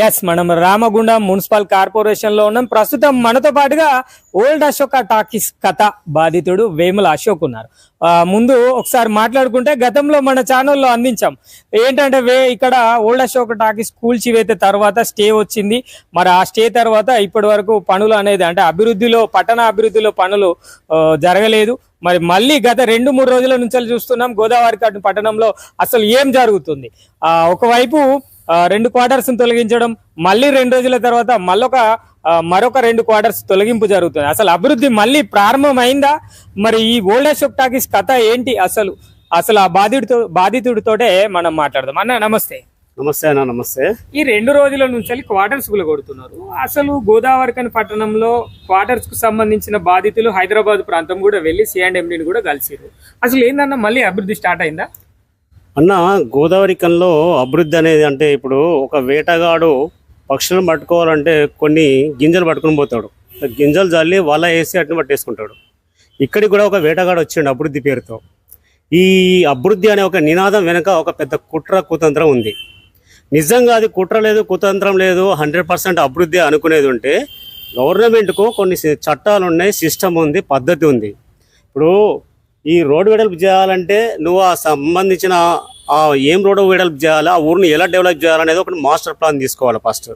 Yes మనం Ramagundam municipal కార్పొరేషన్లో ఉన్నాం. ప్రస్తుతం మనతో పాటుగా ఓల్డ్ అశోక టాకీస్ కథ బాధితుడు వేముల అశోక్ ఉన్నారు. ముందు ఒకసారి మాట్లాడుకుంటే గతంలో మన ఛానల్లో అందించాం. ఏంటంటే వే ఇక్కడ ఓల్డ్ అశోక్ టాకీస్ కూల్చివేత తర్వాత స్టే వచ్చింది. మరి ఆ స్టే తర్వాత ఇప్పటి వరకు పనులు అనేది అంటే అభివృద్ధిలో పట్టణ అభివృద్ధిలో పనులు జరగలేదు. మరి మళ్ళీ గత రెండు మూడు రోజుల నుంచి చూస్తున్నాం గోదావరి కట్టు పట్టణంలో అసలు ఏం జరుగుతుంది? ఒకవైపు రెండు క్వార్టర్స్ తొలగించడం మళ్ళీ రెండు రోజుల తర్వాత మళ్ళొక మరొక రెండు క్వార్టర్స్ తొలగింపు జరుగుతుంది. అసలు అభివృద్ధి మళ్ళీ ప్రారంభమైందా? మరి ఈ ఓల్డ్ అశోక్ టాకీస్ కథ ఏంటి అసలు? అసలు ఆ బాధితుడితో బాధితుడితోటే మనం మాట్లాడదాం. అన్న నమస్తే. నమస్తే అన్న నమస్తే. ఈ రెండు రోజుల నుంచి క్వార్టర్స్ కూడా కొడుతున్నారు. అసలు గోదావరికని పట్టణంలో క్వార్టర్స్కు సంబంధించిన బాధితులు హైదరాబాద్ ప్రాంతం కూడా వెళ్ళి సిఎండ్ఎండిని కూడా కలిసిరు అసలు ఏందన్న మళ్ళీ అభివృద్ధి స్టార్ట్ అయిందా? అన్న గోదావరి కన్లో అభివృద్ధి అనేది అంటే ఇప్పుడు ఒక వేటగాడు పక్షులను పట్టుకోవాలంటే కొన్ని గింజలు పట్టుకుని పోతాడు. గింజలు చల్లి వల వేసి అట్ని పట్టేసుకుంటాడు. ఇక్కడికి కూడా ఒక వేటగాడు వచ్చిండు అభివృద్ధి పేరుతో. ఈ అభివృద్ధి అనే ఒక నినాదం వెనుక ఒక పెద్ద కుట్ర కుతంత్రం ఉంది. నిజంగా అది కుట్ర లేదు కుతంత్రం లేదు హండ్రెడ్ పర్సెంట్ అభివృద్ధి అనుకునేది ఉంటే గవర్నమెంట్కు కొన్ని చట్టాలు ఉన్నాయి సిస్టమ్ ఉంది పద్ధతి ఉంది. ఇప్పుడు ఈ రోడ్డు వెడల్పు చేయాలంటే నువ్వు ఆ సంబంధించిన ఆ ఏం రోడ్డు వెడల్పు చేయాలి ఆ ఊరిని ఎలా డెవలప్ చేయాలనేది ఒకటి మాస్టర్ ప్లాన్ తీసుకోవాలి ఫస్ట్.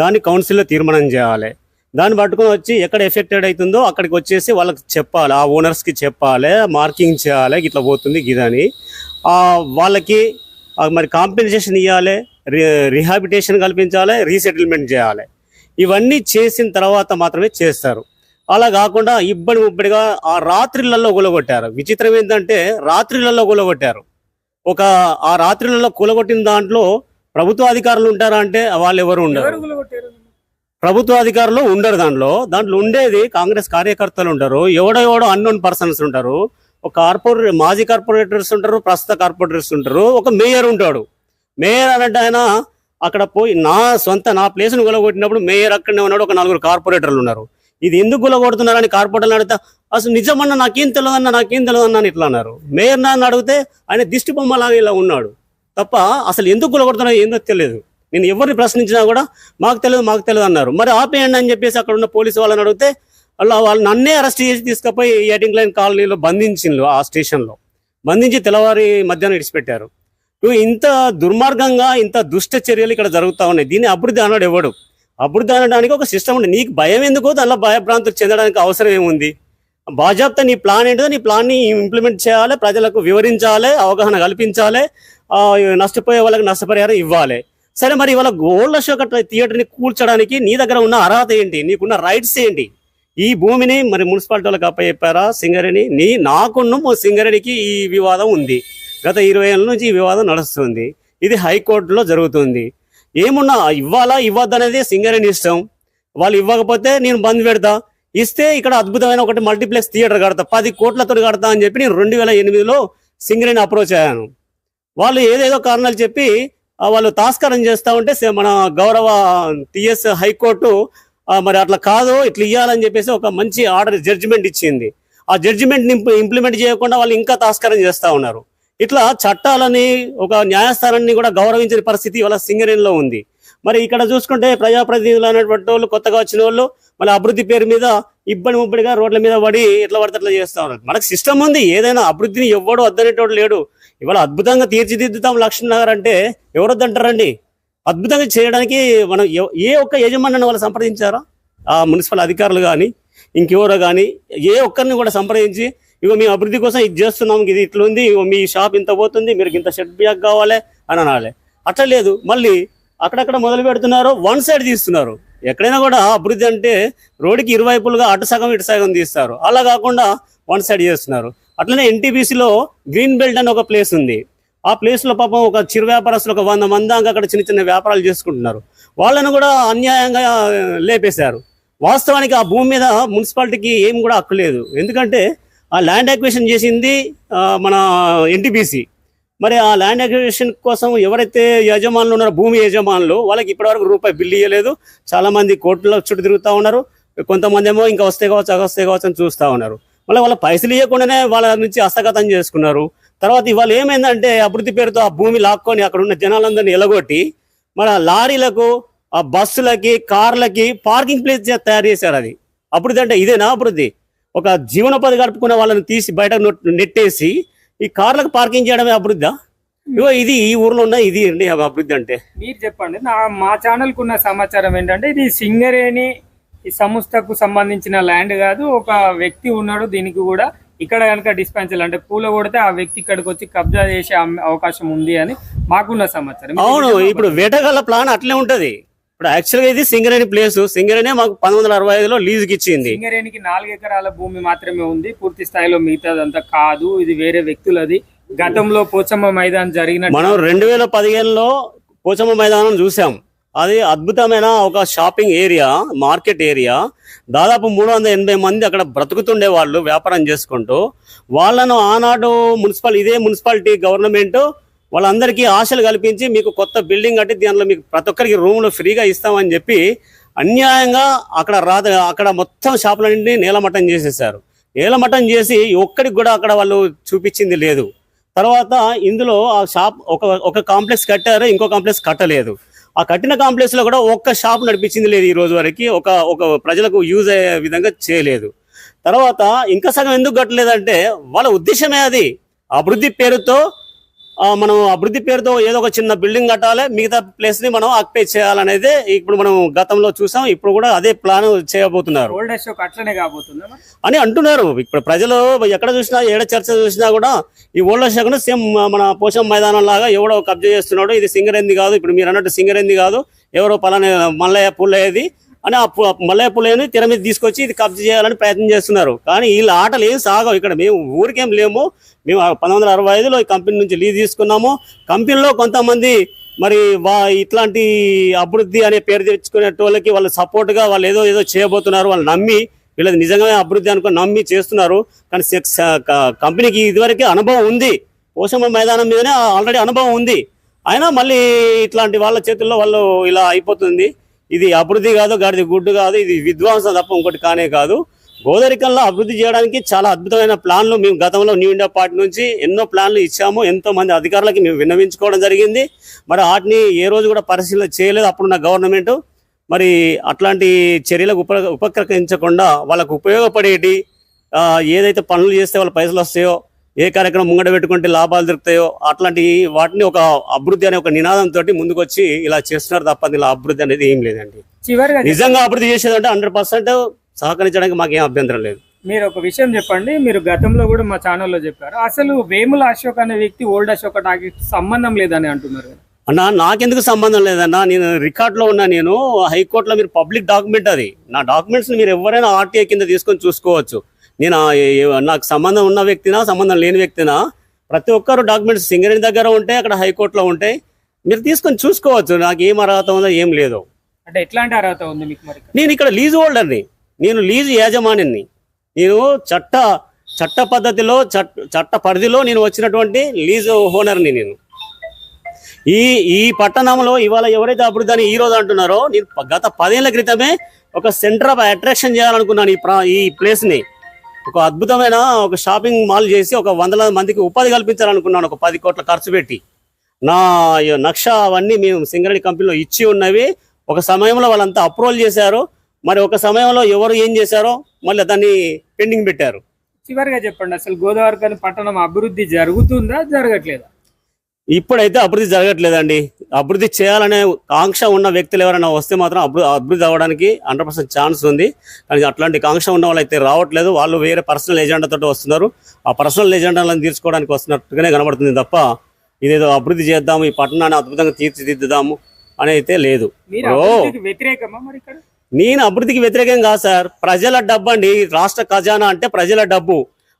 దాన్ని కౌన్సిల్లో తీర్మానం చేయాలి. దాన్ని పట్టుకొని వచ్చి ఎక్కడ ఎఫెక్టెడ్ అవుతుందో అక్కడికి వచ్చేసి వాళ్ళకి చెప్పాలి ఆ ఓనర్స్కి చెప్పాలి మార్కింగ్ చేయాలి ఇట్లా పోతుంది గిదని వాళ్ళకి మరి కాంపెన్సేషన్ ఇవ్వాలి రిహాబిటేషన్ కల్పించాలి రీసెటిల్మెంట్ చేయాలి. ఇవన్నీ చేసిన తర్వాత మాత్రమే చేస్తారు. అలా కాకుండా ఇబ్బడి ముబ్బడిగా ఆ రాత్రిళ్ళలో కూలగొట్టారు. విచిత్రం ఏంటంటే రాత్రిళ్ళలో కూలగొట్టారు. ఒక ఆ రాత్రిళ్ళలో కూలగొట్టిన దాంట్లో ప్రభుత్వ అధికారులు ఉంటారా అంటే వాళ్ళు ఎవరు ఉండరు? ప్రభుత్వ అధికారులు ఉండరు దాంట్లో. దాంట్లో ఉండేది కాంగ్రెస్ కార్యకర్తలు ఉంటారు. ఎవడో ఎవడో అన్నోన్ పర్సన్స్ ఉంటారు. ఒక కార్పొరేట్ మాజీ కార్పొరేటర్స్ ఉంటారు ప్రస్తుత కార్పొరేటర్స్ ఉంటారు. ఒక మేయర్ ఉంటాడు. మేయర్ అనంటే ఆయన అక్కడ పోయి నా సొంత నా ప్లేస్ను గులగొట్టినప్పుడు మేయర్ అక్కడనే ఉన్నాడు. ఒక నలుగురు కార్పొరేటర్లు ఉన్నారు. ఇది ఎందుకు గులగొడుతున్నారని కార్పొరేటర్లు అడిగితే అసలు నిజమన్నా నాకేం తెలియదన్నా నాకేం తెలియదన్నా అని ఇట్లా అన్నారు. మేయర్ నాన్న అడిగితే ఆయన దిష్టి బొమ్మలాగా ఇలా ఉన్నాడు. తప్ప అసలు ఎందుకు గులగొడుతున్నా ఏందో తెలియదు. నేను ఎవరిని ప్రశ్నించినా కూడా మాకు తెలియదు మాకు తెలియదు అన్నారు. మరి ఆపేయండి అని చెప్పేసి అక్కడ ఉన్న పోలీసు వాళ్ళని అడిగితే అలా వాళ్ళు నన్నే అరెస్ట్ చేసి తీసుకుపోయి ఎయిటింగ్ లైన్ కాలనీలో బంధించిండ్రు ఆ స్టేషన్లో. బంధించి తెల్లవారి మధ్యాహ్నం ఇడిచిపెట్టారు ఇంత దుర్మార్గంగా ఇంత దుష్ట చర్యలు ఇక్కడ జరుగుతూ ఉన్నాయి. దీన్ని అభివృద్ధి అన్నాడు ఎవడు? అప్పుడు దానడానికి ఒక సిస్టమ్ ఉంది నీకు భయం ఎందుకు దానిలో భయభ్రాంతులు చెందడానికి అవసరం ఏముంది? బాజాబ్తా నీ ప్లాన్ ఏంటో నీ ప్లాన్ని ఇంప్లిమెంట్ చేయాలి ప్రజలకు వివరించాలి అవగాహన కల్పించాలి నష్టపోయే వాళ్ళకి నష్టపరిహారం ఇవ్వాలి. సరే మరి ఇవాళ గోల్డ్ అశోక థియేటర్ని కూల్చడానికి నీ దగ్గర ఉన్న అర్హత ఏంటి? నీకున్న రైట్స్ ఏంటి? ఈ భూమిని మరి మున్సిపాలిటీ వాళ్ళకి అప్పచెప్పారా? సింగరేణి? నీ నాకున్న మా సింగరేణికి ఈ వివాదం ఉంది. గత ఇరవై ఏళ్ళ నుంచి ఈ వివాదం నడుస్తుంది. ఇది హైకోర్టులో జరుగుతుంది. ఏమున్నా ఇవ్వాలా ఇవ్వద్దనేది సింగరేణి ఇష్టం. వాళ్ళు ఇవ్వకపోతే నేను బంద్ పెడతా. ఇస్తే ఇక్కడ అద్భుతమైన ఒకటి మల్టీప్లెక్స్ థియేటర్ కడతా. పది కోట్లతో కడతా అని చెప్పి నేను రెండు వేల ఎనిమిదిలో సింగరేణి అప్రోచ్ అయ్యాను. వాళ్ళు ఏదేదో కారణాలు చెప్పి వాళ్ళు తాస్కారం చేస్తా ఉంటే సే- మన గౌరవ టిఎస్ హైకోర్టు మరి అట్లా కాదు ఇట్లా ఇవ్వాలని చెప్పేసి ఒక మంచి ఆర్డర్ జడ్జిమెంట్ ఇచ్చింది. ఆ జడ్జిమెంట్ ఇంప్లిమెంట్ చేయకుండా వాళ్ళు ఇంకా తాస్కారం చేస్తూ ఉన్నారు. ఇట్లా చట్టాలని ఒక న్యాయస్థానాన్ని కూడా గౌరవించిన పరిస్థితి ఇవాళ సింగరేణిలో ఉంది. మరి ఇక్కడ చూసుకుంటే ప్రజాప్రతినిధులు అనేటువంటి వాళ్ళు కొత్తగా వచ్చిన వాళ్ళు మళ్ళీ అభివృద్ధి పేరు మీద ఇబ్బడి ముబ్బడిగా రోడ్ల మీద పడి ఎట్లా పడితే అట్లా చేస్తా ఉన్నారు. మనకు సిస్టమ్ ఉంది ఏదైనా అభివృద్ధిని ఎవ్వడు వద్దనేటోడు లేడు. ఇవాళ అద్భుతంగా తీర్చిదిద్దుతాం లక్ష్మీనగర్ అంటే ఎవరు వద్దంటారండి అద్భుతంగా చేయడానికి మనం ఏ ఒక్క యజమానిని వాళ్ళు సంప్రదించారా? ఆ మున్సిపల్ అధికారులు కానీ ఇంకెవరో కానీ ఏ ఒక్కరిని కూడా సంప్రదించి ఇగో మీ అభివృద్ధి కోసం ఇది చేస్తున్నాం ఇది ఇట్లా ఉంది ఇగో మీ షాప్ ఇంత పోతుంది మీరు ఇంత షెడ్ బ్యాక్ కావాలి అని అనాలి. అట్లా లేదు. మళ్ళీ అక్కడక్కడ మొదలు పెడుతున్నారు వన్ సైడ్ తీస్తున్నారు. ఎక్కడైనా కూడా అభివృద్ధి అంటే రోడ్డుకి ఇరువైపులుగా అటు సగం ఇటు సగం తీస్తారు. అలా కాకుండా వన్ సైడ్ చేస్తున్నారు. అట్లనే ఎన్టీపీసీలో గ్రీన్ బెల్ట్ అని ఒక ప్లేస్ ఉంది. ఆ ప్లేస్లో పాపం ఒక చిరు వ్యాపారస్తులు ఒక వంద మంది అక్కడ చిన్న చిన్న వ్యాపారాలు చేసుకుంటున్నారు. వాళ్ళను కూడా అన్యాయంగా లేపేశారు. వాస్తవానికి ఆ భూమి మీద మున్సిపాలిటీకి ఏం కూడా హక్కు లేదు. ఎందుకంటే ఆ ల్యాండ్ అక్విజిషన్ చేసింది మన ఎన్టీపీసీ మరి ఆ ల్యాండ్ అక్విజిషన్ కోసం ఎవరైతే యజమానులు ఉన్నారో భూమి యజమానులు వాళ్ళకి ఇప్పటివరకు రూపాయి బిల్లు ఇవ్వలేదు చాలామంది మంది చుట్టూ తిరుగుతూ ఉన్నారు. కొంతమంది ఏమో ఇంకా వస్తే కావచ్చు అగస్తే కావచ్చు అని చూస్తూ ఉన్నారు. మళ్ళీ వాళ్ళ పైసలు ఇవ్వకుండానే వాళ్ళ నుంచి హస్తగతం చేసుకున్నారు. తర్వాత ఇవాళ ఏమైందంటే అభివృద్ధి పేరుతో ఆ భూమి లాక్కొని అక్కడ ఉన్న జనాలందరినీ ఎలగొట్టి మన లారీలకు ఆ బస్సులకి కార్లకి పార్కింగ్ ప్లేస్ తయారు చేశారు అది. అభివృద్ధి అంటే ఇదేనా అభివృద్ధి? ఒక జీవనోపాధి గడుపుకునే వాళ్ళని తీసి బయట నెట్టేసి ఈ కార్లకు పార్కింగ్ చేయడమే అభివృద్ధి? ఇగో ఇది ఈ ఊర్లో ఉన్న ఇది అభివృద్ధి అంటే. మీరు చెప్పండి. నా మా ఛానల్ కున్న సమాచారం ఏంటంటే ఇది సింగరేణి ఈ సంస్థకు సంబంధించిన ల్యాండ్ కాదు. ఒక వ్యక్తి ఉన్నాడు దీనికి కూడా ఇక్కడ కనుక డిస్పెన్సర్ అంటే పూల కొడితే ఆ వ్యక్తి ఇక్కడికి వచ్చి కబ్జా చేసే అవకాశం ఉంది అని మాకున్న సమాచారం. అవును? ఇప్పుడు వేటగాళ్ళ ప్లాన్ అట్లే ఉంటది. ఇప్పుడు యాక్చువల్గా ఇది సింగరేణి ప్లేస్ సింగరేణి మాకు పంతొమ్మిది వందల అరవై ఐదులో లీజుకి ఇచ్చింది సింగరేణికి నాలుగు ఎకరాల భూమి మాత్రమే ఉంది. పూర్తి స్థాయిలో మిగతాదంతా కాదు. ఇది వేరే వ్యక్తులది. గతంలో పోచమ్మ మైదాన్ జరిగిన మనం రెండు వేల పదిహేనులో పోచమ్మ మైదానం చూసాం. అది అద్భుతమైన ఒక షాపింగ్ ఏరియా మార్కెట్ ఏరియా దాదాపు మూడు వందల ఎనభై మంది అక్కడ బ్రతుకుతుండే వాళ్ళు వ్యాపారం చేసుకుంటూ వాళ్ళను ఆనాడు మున్సిపల్ ఇదే మున్సిపాలిటీ గవర్నమెంట్ వాళ్ళందరికీ ఆశలు కల్పించి మీకు కొత్త బిల్డింగ్ కట్టి దానిలో మీకు ప్రతి ఒక్కరికి రూమ్లు ఫ్రీగా ఇస్తామని చెప్పి అన్యాయంగా అక్కడ రాత అక్కడ మొత్తం షాపులన్నింటినీ నేలమట్టం చేసేసారు నేలమట్టం చేసి ఒక్కడికి కూడా అక్కడ వాళ్ళు చూపించింది లేదు. తర్వాత ఇందులో ఆ షాప్ ఒక ఒక కాంప్లెక్స్ కట్టారు ఇంకో కాంప్లెక్స్ కట్టలేదు. ఆ కట్టిన కాంప్లెక్స్లో కూడా ఒక్క షాప్ నడిపించింది లేదు ఈ రోజు వరకు ఒక ఒక ప్రజలకు యూజ్ అయ్యే విధంగా చేయలేదు. తర్వాత ఇంకా సగం ఎందుకు కట్టలేదంటే వాళ్ళ ఉద్దేశమే అది. అభివృద్ధి పేరుతో మనం అభివృద్ధి పేరుతో ఏదో ఒక చిన్న బిల్డింగ్ కట్టాలి మిగతా ప్లేస్ని మనం ఆక్యుపై చేయాలనేది ఇప్పుడు మనం గతంలో చూసాం ఇప్పుడు కూడా అదే ప్లాన్ చేయబోతున్నారు అట్లనే కాబోతుందా? అని అంటున్నారు ఇప్పుడు ప్రజలు ఎక్కడ చూసినా ఏడ చర్చ చూసినా కూడా ఈ ఓల్డ్ శాఖను సేమ్ మన పోషం మైదానం లాగా ఎవడో కబ్జా చేస్తున్నాడు ఇది సింగరేంది కాదు ఇప్పుడు మీరు అన్నట్టు సింగరేంది కాదు ఎవరో పలానా మల్లయ్య పుల్లయ్యది అని ఆ పు- మల్లయ్య పుల్లయ్యని తెర మీద తీసుకొచ్చి ఇది కబ్జా చేయాలని ప్రయత్నం చేస్తున్నారు. కానీ వీళ్ళ ఆటలు ఏం సాగవు ఇక్కడ. మేము ఊరికేం లేము. మేము పంతొమ్మిది వందల అరవై ఐదులో ఈ కంపెనీ నుంచి లీజ్ తీసుకున్నాము. కంపెనీలో కొంతమంది మరి వా ఇట్లాంటి అభివృద్ధి అనే పేరు తెచ్చుకునేటోళ్ళకి వాళ్ళు సపోర్ట్గా వాళ్ళు ఏదో ఏదో చేయబోతున్నారు. వాళ్ళు నమ్మి వీళ్ళది నిజంగానే అభివృద్ధి అనుకుని నమ్మి చేస్తున్నారు. కానీ కంపెనీకి ఇదివరకే అనుభవం ఉంది. పోషమ్మ మైదానం మీదనే ఆల్రెడీ అనుభవం ఉంది. అయినా మళ్ళీ ఇట్లాంటి వాళ్ళ చేతుల్లో వాళ్ళు ఇలా అయిపోతుంది. ఇది అభివృద్ధి కాదు గాడిది గుడ్డు కాదు ఇది విధ్వంసం తప్ప ఇంకోటి కానే కాదు. గోదరికంలో అభివృద్ధి చేయడానికి చాలా అద్భుతమైన ప్లాన్లు మేము గతంలో న్యూ ఇండియా పార్టీ నుంచి ఎన్నో ప్లాన్లు ఇచ్చాము ఎంతో మంది అధికారులకి మేము విన్నవించుకోవడం జరిగింది. మరి వాటిని ఏ రోజు కూడా పరిశీలన చేయలేదు అప్పుడున్న గవర్నమెంట్. మరి అట్లాంటి చర్యలకు ఉప ఉపక్రమించకుండా వాళ్ళకు ఉపయోగపడేటి ఏదైతే పనులు చేస్తే వాళ్ళ పైసలు వస్తాయో ఏ కార్యక్రమం ముంగడ పెట్టుకుంటే లాభాలు దొరుకుతాయో అట్లాంటి వాటిని ఒక అభివృద్ధి అనే ఒక నినాదంతో ముందుకు వచ్చి ఇలా చేస్తున్నారు తప్ప ఇలా అభివృద్ధి అనేది ఏం లేదండి. చివరిగా నిజంగా అభివృద్ధి చేసేదంటే హండ్రెడ్ పర్సెంట్ సహకరించడానికి మాకేం అభ్యంతరం లేదు. మీరు ఒక విషయం చెప్పండి మీరు గతంలో కూడా మా ఛానల్లో చెప్పారు. అసలు వేముల అశోక్ అనే వ్యక్తి ఓల్డ్ అశోక్ నాకు సంబంధం లేదని అంటున్నారు. అన్న నాకెందుకు సంబంధం లేదన్నా నేను రికార్డులో ఉన్నా నేను హైకోర్టులో మీరు పబ్లిక్ డాక్యుమెంట్ అది. నా డాక్యుమెంట్స్ మీరు ఎవరైనా ఆర్టీఐ కింద తీసుకొని చూసుకోవచ్చు. నేను నాకు సంబంధం ఉన్న వ్యక్తినా సంబంధం లేని వ్యక్తినా ప్రతి ఒక్కరు డాక్యుమెంట్స్ సింగరేణి దగ్గర ఉంటాయి అక్కడ హైకోర్టులో ఉంటాయి. మీరు తీసుకొని చూసుకోవచ్చు నాకు ఏం అర్హత ఉందో ఏం లేదు. అంటే ఎట్లాంటి అర్హత ఉంది మీకు మరి నేను ఇక్కడ లీజు హోల్డర్ని. నేను లీజు యాజమానిని నేను చట్ట చట్ట పద్ధతిలో చట్ట చట్ట పరిధిలో నేను వచ్చినటువంటి లీజు ఓనర్ని నేను. ఈ ఈ పట్టణంలో ఇవాళ ఎవరైతే అభివృద్ధి అని ఈ రోజు అంటున్నారో నేను గత పదేళ్ళ క్రితమే ఒక సెంటర్ ఆఫ్ అట్రాక్షన్ చేయాలనుకున్నాను ఈ ప్రా ఈ ప్లేస్ని. ఒక అద్భుతమైన ఒక షాపింగ్ మాల్ చేసి ఒక వందల మందికి ఉపాధి కల్పించాలనుకున్నాను. ఒక పది కోట్ల ఖర్చు పెట్టి. నా నక్ష అవన్నీ మేము సింగరేణి కంపెనీలో ఇచ్చి ఉన్నవి. ఒక సమయంలో వాళ్ళంతా అప్రూవల్ చేశారు. మరి ఒక సమయంలో ఎవరు ఏం చేశారో మళ్ళీ దాన్ని పెండింగ్ పెట్టారు. చివరిగా చెప్పండి అసలు గోదావరి పట్టణం అభివృద్ధి జరుగుతుందా జరగట్లేదా? ఇప్పుడైతే అభివృద్ధి జరగట్లేదండి. అభివృద్ధి చేయాలనే కాంక్ష ఉన్న వ్యక్తులు ఎవరైనా వస్తే మాత్రం అభివృద్ధి అభివృద్ధి అవ్వడానికి హండ్రెడ్ పర్సెంట్ ఛాన్స్ ఉంది. కానీ అట్లాంటి కాంక్ష ఉన్న వాళ్ళు అయితే రావట్లేదు. వాళ్ళు వేరే పర్సనల్ ఎజెండా తోటి వస్తున్నారు. ఆ పర్సనల్ ఎజెండాలను తీర్చుకోవడానికి వస్తున్నట్టుగానే కనబడుతుంది తప్ప ఇదేదో అభివృద్ధి చేద్దాము ఈ పట్టణాన్ని అద్భుతంగా తీర్చిదిద్దుదాము అని అయితే లేదు నేను అభివృద్ధికి వ్యతిరేకం కాదు సార్. ప్రజల డబ్బు అండి. రాష్ట్ర ఖజానా అంటే ప్రజల డబ్బు.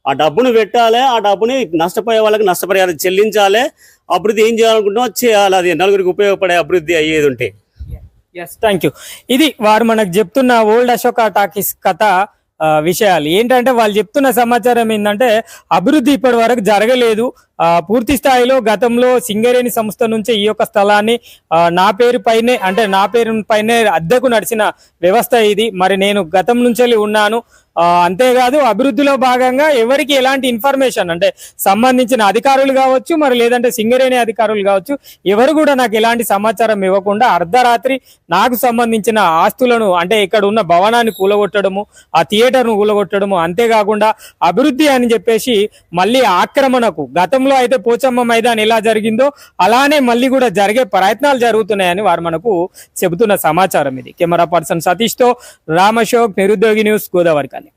ఆ డబ్బును పెట్టాలి ఆ డబ్బుని నష్టపోయే వాళ్ళకి నష్టపరిహారం చెల్లించాలి. అభివృద్ధి ఏం చేయాలనుకుంటున్నా చేయాలి. అది నలుగురికి ఉపయోగపడే అభివృద్ధి అయ్యేది ఉంటే. ఎస్ థ్యాంక్ యూ ఇది వారు మనకు చెప్తున్న ఓల్డ్ అశోక టాకీస్ కథ విషయాలు. ఏంటంటే వాళ్ళు చెప్తున్న సమాచారం ఏంటంటే అభివృద్ధి ఇప్పటి వరకు జరగలేదు. పూర్తి స్థాయిలో గతంలో సింగరేణి సంస్థ నుంచి ఈ యొక్క స్థలాన్ని నా పేరు పైనే అంటే నా పేరు పైనే అద్దెకు నడిచిన వ్యవస్థ ఇది. మరి నేను గతం నుంచి ఉన్నాను. అంతేకాదు అభివృద్ధిలో భాగంగా ఎవరికి ఎలాంటి ఇన్ఫర్మేషన్ అంటే సంబంధించిన అధికారులు కావచ్చు మరి లేదంటే సింగరేణి అధికారులు కావచ్చు ఎవరు కూడా నాకు ఎలాంటి సమాచారం ఇవ్వకుండా అర్ధరాత్రి నాకు సంబంధించిన ఆస్తులను అంటే ఇక్కడ ఉన్న భవనాన్ని కూలగొట్టడము ఆ థియేటర్ను కూలగొట్టడము అంతేకాకుండా అభివృద్ధి అని చెప్పేసి మళ్ళీ ఆక్రమణకు గతంలో అయితే పోచమ్మ మైదాన్ ఎలా జరిగిందో అలానే మళ్ళీ కూడా జరిగే ప్రయత్నాలు జరుగుతున్నాయని వారు మనకు చెబుతున్న సమాచారం ఇది. కెమెరా పర్సన్ సతీష్తో రామశోక్ నిరుద్యోగి న్యూస్ గోదావరి కానీ